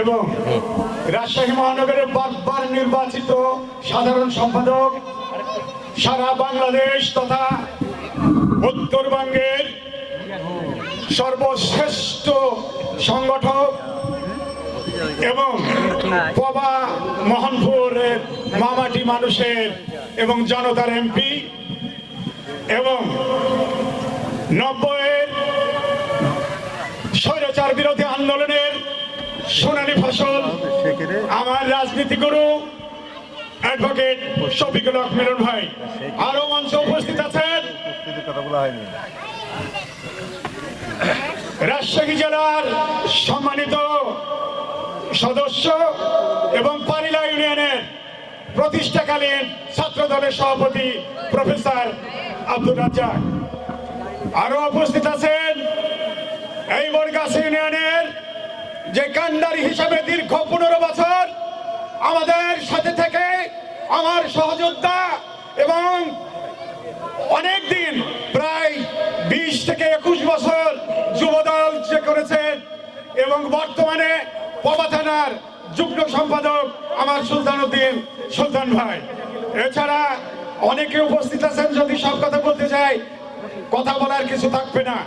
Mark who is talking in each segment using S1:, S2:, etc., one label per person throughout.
S1: এবং রাজশাহী মহানগরের বারবার নির্বাচিত সাধারণ সম্পাদক সারা বাংলাদেশ তথা উত্তরবঙ্গের সর্বশ্রেষ্ঠ সংগঠক এবং পবা মোহনপুরের মামাটি মানুষের এবং জনতার এমপি এবং নব্বইয়ের সোনালী ফসল। আমার রাজনীতি গুরু অ্যাডভোকেট শফিকুল হক মিলন ভাই। আরও মঞ্চে উপস্থিত আছেন। রাজশাহী জেলার সম্মানিত সদস্য এবং পারিলা ইউনিয়নের প্রতিষ্ঠাকালীন ছাত্র দলের সভাপতি প্রফেসর আব্দুল রাজ্জাক। আরও উপস্থিত আছেন এই বরগাছ ইউনিয়নের যে কান্ডারি হিসাবে দীর্ঘ পনেরো বছর আমাদের সাথে থেকে আমার সহযোদ্ধা এবং অনেক দিন প্রায় বিশ থেকে একুশ বছর যুবদল যে করেছেন এবং বর্তমানে পবা থানার যুগ্ম সম্পাদক আমার সুলতান উদ্দিন। সুলতান ভাই, এছাড়া অনেকে উপস্থিত আছেন যদি সব কথা বলতে যাই কথা বলার কিছু থাকবে না।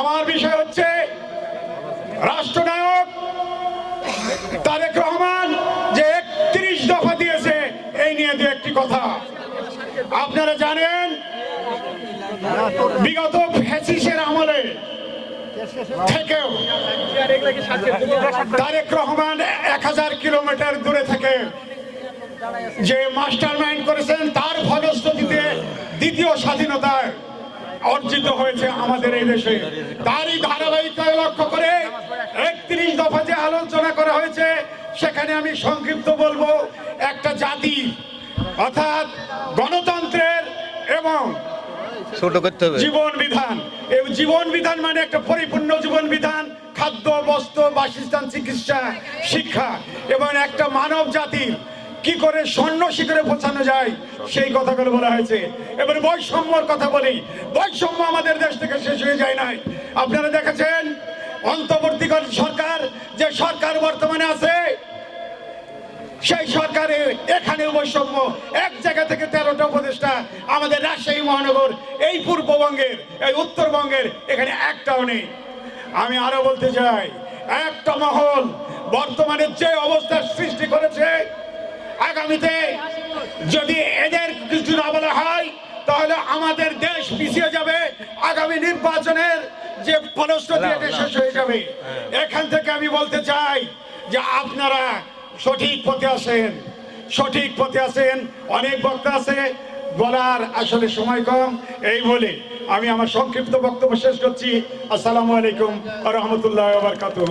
S1: আমার বিষয় হচ্ছে রাষ্ট্রনায়ক তারেক রহমান যে একত্রিশ দফা দিয়েছে, এই নিয়ে দু একটি কথা। আপনারা জানেন, বিগত ফ্যাসিসের আমলে থেকেও তারেক রহমান এক হাজার কিলোমিটার দূরে থেকে যে মাস্টার মাইন্ড করেছেন, তার ফলশ্রুতিতে দ্বিতীয় স্বাধীনতায় অর্জিত হয়েছে আমাদের এই দেশে। তারই ধারাবাহিকতা লক্ষ্য করে একত্রিশ দফা যে আলোচনা করা হয়েছে সেখানে আমি সংক্ষিপ্ত বলব একটা জাতি অর্থাৎ গণতন্ত্রের এবং
S2: ছোট করতে হবে।
S1: জীবন বিধান। এই জীবন বিধান মানে একটা পরিপূর্ণ জীবন বিধান খাদ্য বস্ত্র বাসস্থান চিকিৎসা শিক্ষা এবং একটা মানব জাতির কি করে স্বর্ণ শিখরে পৌঁছানো যায়? সেই কথাগুলো বলা হয়েছে। এবার বৈষম্যর কথা বলি। বৈষম্য আমাদের দেশ থেকে শেষ হয়ে যায় নাই। আপনারা দেখেছেন? অন্তর্বর্তীকালীন সরকার, যে সরকার বর্তমানে আছে, সেই সরকারের এখানে বৈষম্য। এক জায়গা থেকে তেরোটা উপদেষ্টা আমাদের রাজশাহী মহানগর, এই পূর্ববঙ্গের, এই উত্তরবঙ্গের, এখানে একটাও নেই। আমি আরও বলতে চাই, একটা মহল বর্তমানে যে অবস্থার সৃষ্টি করেছে আগামীতে যদি এদের কিছু না বলা হয় তাহলে আমাদের দেশ পিছিয়ে যাবে। আগামী নির্বাচনের যে ফলশ্রুতি এটা শেষ হয়ে যাবে। এখান থেকে আমি বলতে চাই যে আপনারা সঠিক পথে আসেন। সঠিক পথে আসেন। অনেক বক্তা আছে বলার আসলে সময় কম। এই বলে আমি আমার সংক্ষিপ্ত বক্তব্য শেষ করছি। আসসালামু আলাইকুম রহমতুল্লাহ বারকাতুহ।